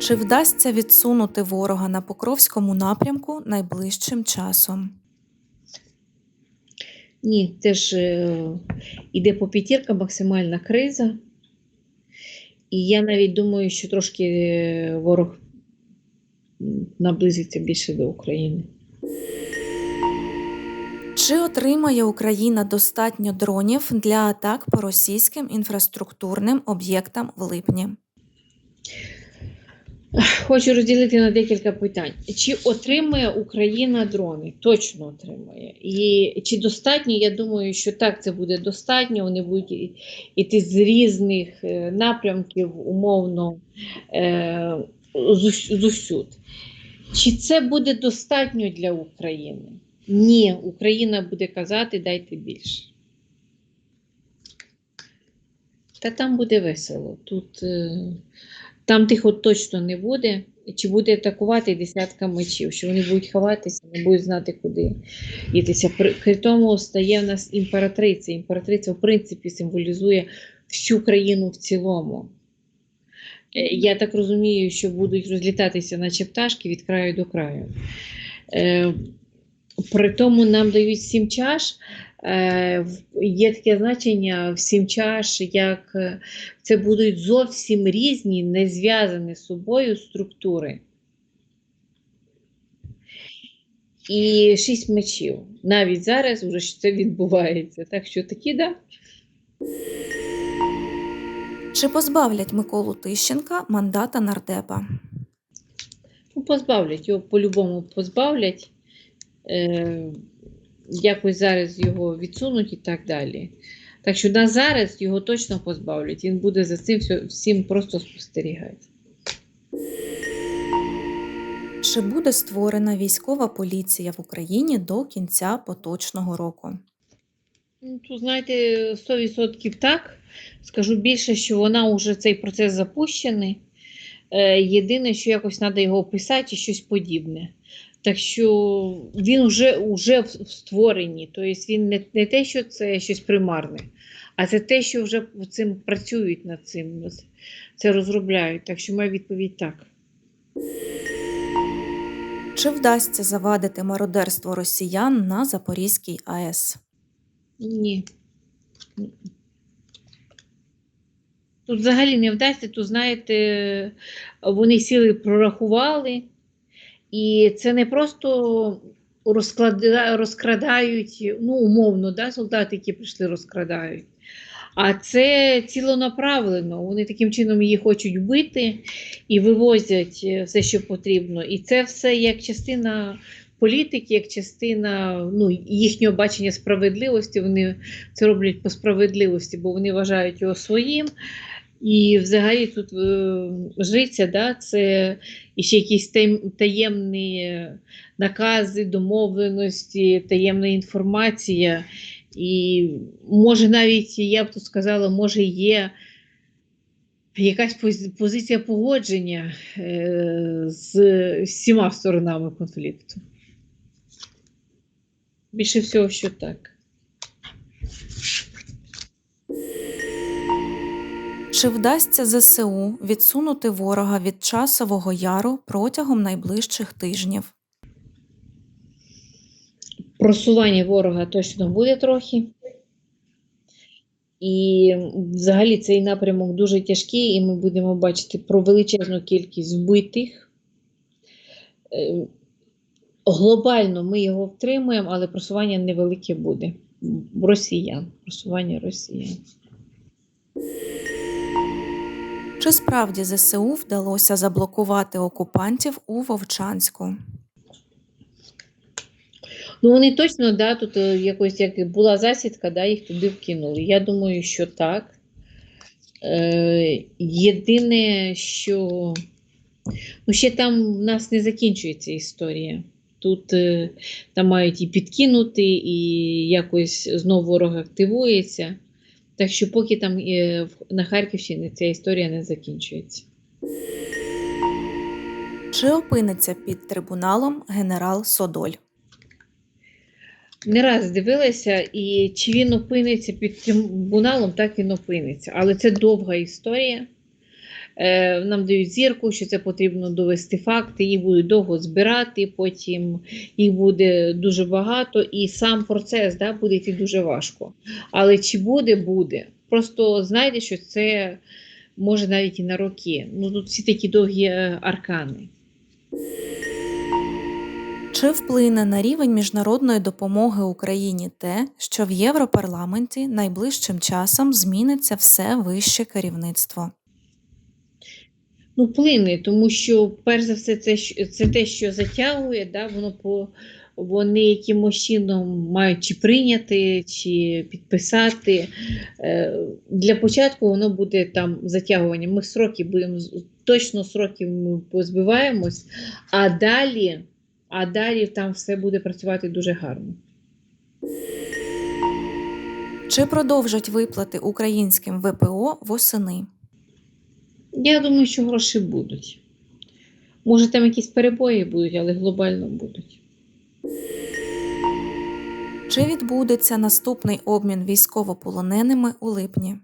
Чи вдасться відсунути ворога на Покровському напрямку найближчим часом? Ні, це ж е, іде по п'ятірка, максимальна криза. І я навіть думаю, що трошки е, ворог наблизиться більше до України. Чи отримає Україна достатньо дронів для атак по російським інфраструктурним об'єктам в липні? Хочу розділити на декілька питань. Чи отримує Україна дрони? Точно отримує. І чи достатньо? Я думаю, що так, це буде достатньо. Вони будуть іти з різних е, напрямків, умовно, е, зусюд. Чи це буде достатньо для України? Ні, Україна буде казати, дайте більше. Та там буде весело. Тут е, там тихо точно не буде. Чи буде атакувати десятка мечів, що вони будуть ховатися, не будуть знати, куди йтися. При, тому стає в нас імператриця. Імператриця, в принципі, символізує всю країну в цілому. Е, Я так розумію, що будуть розлітатися, наче пташки від краю до краю. Е, При тому нам дають сім чаш. Е, Є таке значення в сім чаш, як е, це будуть зовсім різні, не зв'язані з собою структури. І шість мечів. Навіть зараз вже це відбувається. Так що такі, да. Чи позбавлять Миколу Тищенка мандата нардепа? Ну, позбавлять його по-любому позбавлять. Е, якось зараз його відсунуть і так далі. Так що на зараз його точно позбавлять. Він буде за цим всім просто спостерігати. Чи буде створена військова поліція в Україні до кінця поточного року? Ну, Тут, знаєте, 100% так. Скажу більше, що вона вже цей процес запущений. Е, Єдине, що якось треба його описати, і щось подібне. Так що він вже, вже в створенні. Тобто він не, не те, що це щось примарне, а це те, що вже цим працюють над цим, це розробляють. Так що моя відповідь так. Чи вдасться завадити мародерство росіян на Запорізькій АЕС? Ні. Тут взагалі не вдасться, тут, знаєте, вони сіли прорахували, і це не просто розклада- розкрадають, ну, умовно, да, солдати, які прийшли, розкрадають. А це цілонаправлено. Вони таким чином її хочуть вбити і вивозять е, все, що потрібно. І це все як частина політики, як частина ну, їхнього бачення справедливості. Вони це роблять по справедливості, бо вони вважають його своїм. І взагалі тут е, жриця, да, це ще якісь таємні накази, домовленості, таємна інформація. І може навіть, я б тут сказала, може є якась позиція погодження е, з всіма сторонами конфлікту. Більше всього, що так. Чи вдасться ЗСУ відсунути ворога від часового яру протягом найближчих тижнів? Просування ворога точно буде трохи. І взагалі цей напрямок дуже тяжкий, і ми будемо бачити про величезну кількість вбитих. Е, Глобально ми його втримуємо, але просування невелике буде. Росіян. Просування росіян. Чи справді ЗСУ вдалося заблокувати окупантів у Вовчанську? Ну, вони точно, да, тут е, якось як була засідка, да, їх туди вкинули. Я думаю, що так. Е, єдине, що ну, ще там в нас не закінчується історія. Тут е, там мають і підкинути, і якось знову ворог активується. Так що поки там е, на Харківщині ця історія не закінчується. Чи опиниться під трибуналом генерал Содоль? Не раз дивилася, і чи він опиниться під трибуналом, так він опиниться. Але це довга історія. Е, нам дають зірку, що це потрібно довести факти, їх будуть довго збирати, потім їх буде дуже багато, і сам процес да, буде йти дуже важко. Але чи буде, буде. Просто знайте, що це може навіть і на роки. Ну тут всі такі довгі е, аркани. Чи вплине на рівень міжнародної допомоги Україні те, що в Європарламенті найближчим часом зміниться все вище керівництво? Ну, вплине, тому що, перш за все, це, це те, що затягує, да, воно по, вони якимось чином мають чи прийняти, чи підписати. Е, Для початку воно буде там затягування. Ми сроки будемо точно сроків ми позбиваємось, а далі, а далі там все буде працювати дуже гарно. Чи продовжать виплати українським ВПО восени? Я думаю, що гроші будуть. Може, там якісь перебої будуть, але глобально будуть. Чи відбудеться наступний обмін військовополоненими у липні?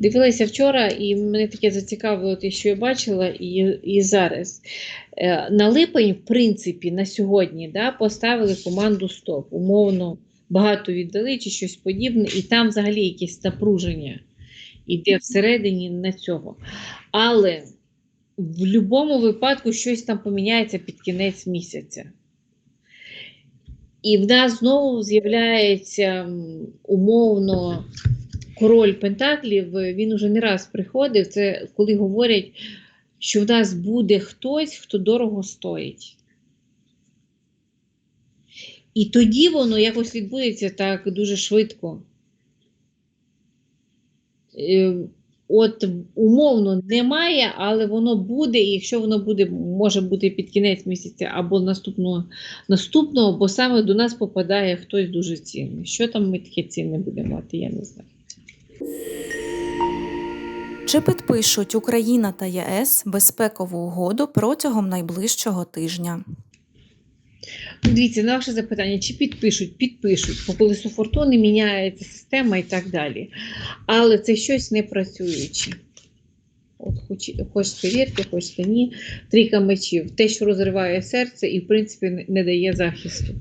Дивилася вчора, і мене таке зацікавило те, що я бачила, і, і зараз. Е, На липень, в принципі, на сьогодні да, поставили команду СТОП. Умовно, багато віддали чи щось подібне, і там взагалі якесь напруження іде всередині на цього. Але в будь-якому випадку щось там поміняється під кінець місяця. І в нас знову з'являється умовно король Пентаклів, він уже не раз приходив. Це коли говорять, що в нас буде хтось, хто дорого стоїть. І тоді воно якось відбудеться так дуже швидко. Е, От умовно немає, але воно буде, і якщо воно буде, може бути під кінець місяця або наступного, наступного, бо саме до нас попадає хтось дуже цінний. Що там ми таке цінне будемо мати, я не знаю. Чи підпишуть Україна та ЄС безпекову угоду протягом найближчого тижня? Дивіться, на ваше запитання, чи підпишуть? Підпишуть. По колесу фортуни міняється система і так далі. Але це щось не працююче. От хоч, хочете вірте, хочете ні. Трійка мечів. Те, що розриває серце і, в принципі, не- не дає захисту.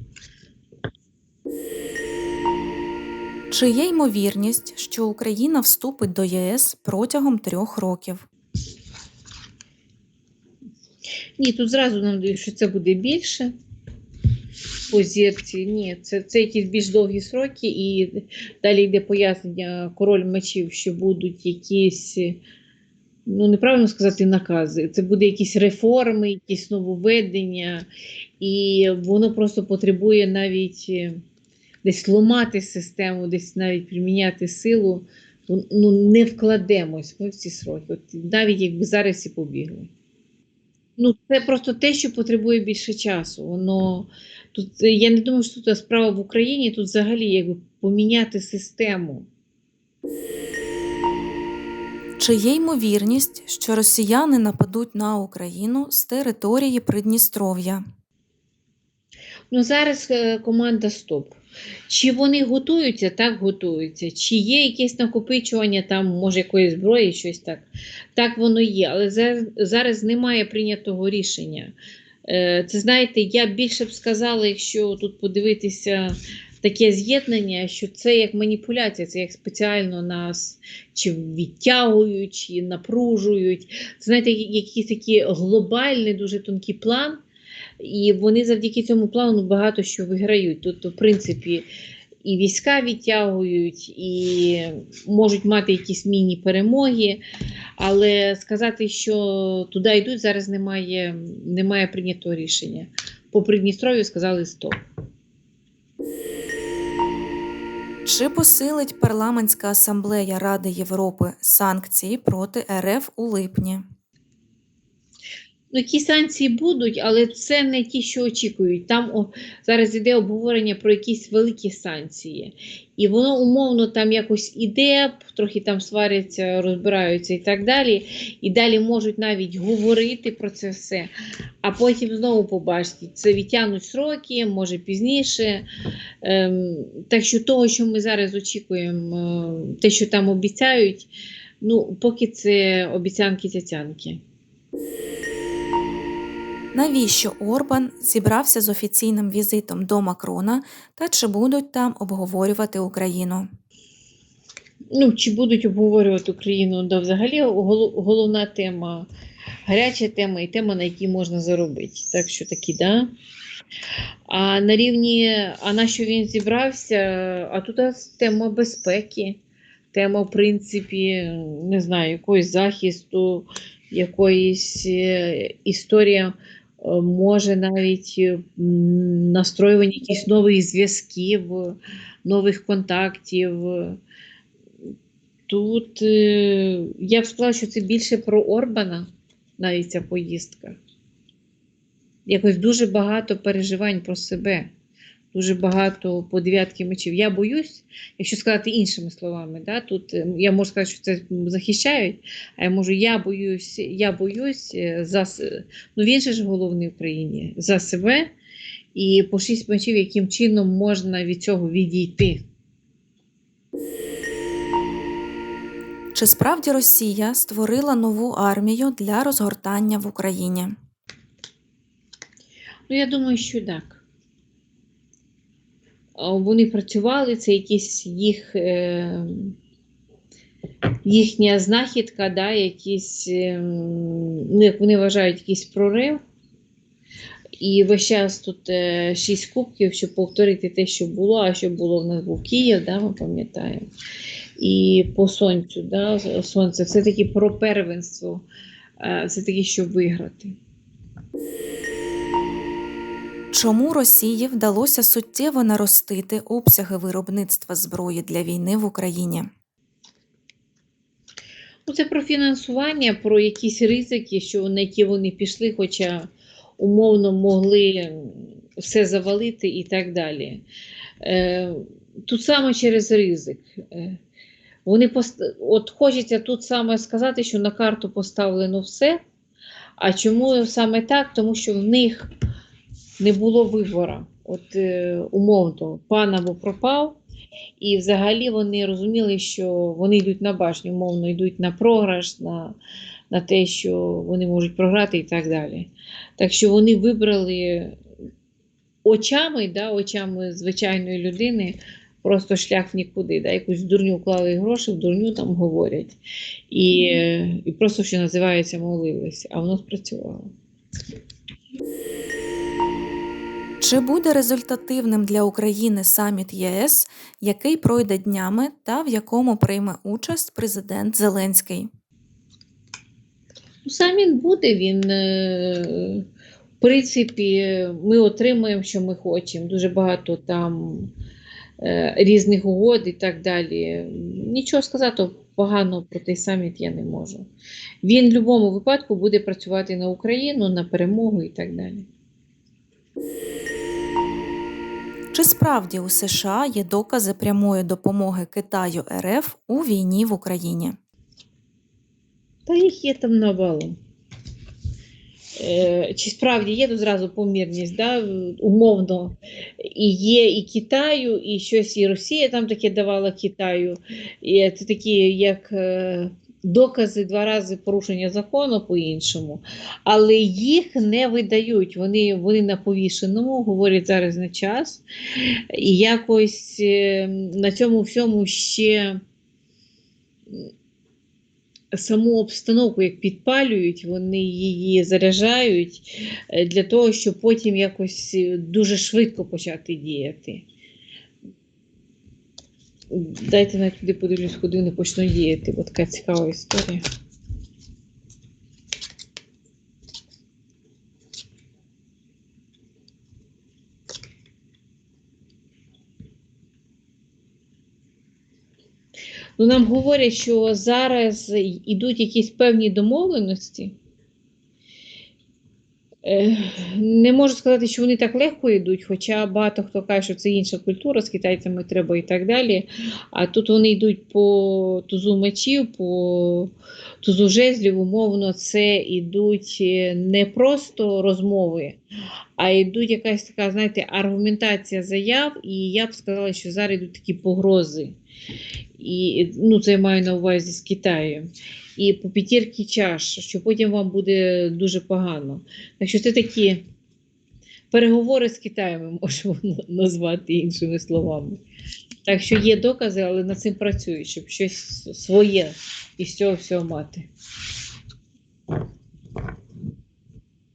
Чи є ймовірність, що Україна вступить до ЄС протягом трьох років? Ні, тут зразу нам дають, що це буде більше. По. Ні, це, це якісь більш довгі сроки, і далі йде пояснення король мечів, що будуть якісь, ну неправильно сказати, накази. Це буде якісь реформи, якісь нововведення, і воно просто потребує навіть е, десь ламати систему, десь навіть приміняти силу. Ну, не вкладемось ми в ці сроки. От навіть якби зараз і побігли. Ну, це просто те, що потребує більше часу. Воно тут е, я не думаю, що тут справа в Україні, тут взагалі якби поміняти систему. Чи є ймовірність, що росіяни нападуть на Україну з території Придністров'я? Ну зараз е, команда стоп. Чи вони готуються? Так готуються. Чи є якесь накопичування там, може, якоїсь зброї, щось так. Так воно є. Але зараз, зараз немає прийнятого рішення. Е, Це знаєте, я більше б сказала, якщо тут подивитися таке з'єднання, що це як маніпуляція, це як спеціально нас чи відтягують, чи напружують. Це знаєте, якийсь такий глобальний, дуже тонкий план. І вони завдяки цьому плану багато що виграють. Тобто, в принципі, і війська відтягують, і можуть мати якісь міні-перемоги. Але сказати, що туди йдуть, зараз немає, немає прийнятого рішення. По Придністров'ю сказали стоп. Чи посилить парламентська асамблея Ради Європи санкції проти РФ у липні? Ну, які санкції будуть, але це не ті, що очікують. Там о, зараз іде обговорення про якісь великі санкції. І воно умовно там якось іде, трохи там сваряться, розбираються і так далі. І далі можуть навіть говорити про це все. А потім знову побачите, це відтягнуть сроки, може пізніше. Ем, так що того, що ми зараз очікуємо, е, те, що там обіцяють, Ну, поки це обіцянки тятянки. Навіщо Орбан зібрався з офіційним візитом до Макрона та чи будуть там обговорювати Україну? Ну, чи будуть обговорювати Україну, да, взагалі головна тема, гаряча тема і тема, на якій можна заробити. Так що такі, да. А на рівні, а на що він зібрався? А тут тема безпеки, тема, в принципі, не знаю, якогось захисту, якоїсь е, історія, може навіть е, настроювання якихось нових зв'язків, нових контактів. Тут е, я б сказала, що це більше про Орбана, навіть ця поїздка. Якось дуже багато переживань про себе, дуже багато по дев'ятки мечів. Я боюсь, якщо сказати іншими словами, да, тут е, я можу сказати, що це захищають, а я можу, я боюсь, я боюсь е, за ну він же ж головний в країні за себе і по шість мечів, яким чином можна від цього відійти. Чи справді Росія створила нову армію для розгортання в Україні? Ну, я думаю, що так. А, Вони працювали, це якісь їх, е, їхня знахідка, да, якісь, е, ну, як вони вважають, якийсь прорив. І весь час тут е, шість кубків, щоб повторити те, що було, а що було в нас був Київ, да, ми пам'ятаємо. І по сонцю, да, сонце, все-таки про первенство, е, все-таки щоб виграти. Чому Росії вдалося суттєво наростити обсяги виробництва зброї для війни в Україні? Ну, це про фінансування, про якісь ризики, що на які вони пішли, хоча умовно могли все завалити і так далі. Е, тут саме через ризик. Е, вони пост... От хочеться тут саме сказати, що на карту поставлено все. А чому саме так? Тому що в них не було вибору. От е, умовно, пан або пропав. І взагалі вони розуміли, що вони йдуть на башню, умовно йдуть на програш, на, на те, що вони можуть програти і так далі. Так що вони вибрали очами, да, очами звичайної людини, просто шлях в нікуди. Да, якусь дурню клали гроші, в дурню там говорять. І, і просто, що називається, молились, а воно спрацювало. Чи буде результативним для України саміт ЄС, який пройде днями та в якому прийме участь президент Зеленський? Ну, сам він буде, він, е, в принципі, ми отримуємо, що ми хочемо. Дуже багато там е, різних угод і так далі. Нічого сказати поганого про той саміт я не можу. Він в будь-якому випадку буде працювати на Україну, на перемогу і так далі. Чи справді у США є докази прямої допомоги Китаю РФ у війні в Україні? Та їх є там навалом. Е, Чи справді є тут зразу помірність, да? умовно, і є і Китаю, і щось і Росія там таке давала Китаю. І це такі як е, докази два рази порушення закону по-іншому, але їх не видають. Вони, вони на повішеному, говорять зараз не час. І якось е, на цьому всьому ще саму обстановку як підпалюють, вони її заряджають е, для того, щоб потім якось е, дуже швидко почати діяти. Дайте навіть туди подивлюсь, куди вони почнуть діяти, бо така цікава історія. Ну, нам говорять, що зараз йдуть якісь певні домовленості. Е, Не можу сказати, що вони так легко йдуть, хоча багато хто каже, що це інша культура, з китайцями треба і так далі. А тут вони йдуть по тузу мечів, по тузу жезлів, умовно, це йдуть е, не просто розмови, а йдуть якась така, знаєте, аргументація заяв, і я б сказала, що зараз йдуть такі погрози. І ну, це я маю на увазі з Китаєм. І по п'ятірки чаш, що потім вам буде дуже погано. Так що це такі переговори з Китаєм ми можемо назвати іншими словами. Так що є докази, але над цим працюють, щоб щось своє із цього всього мати.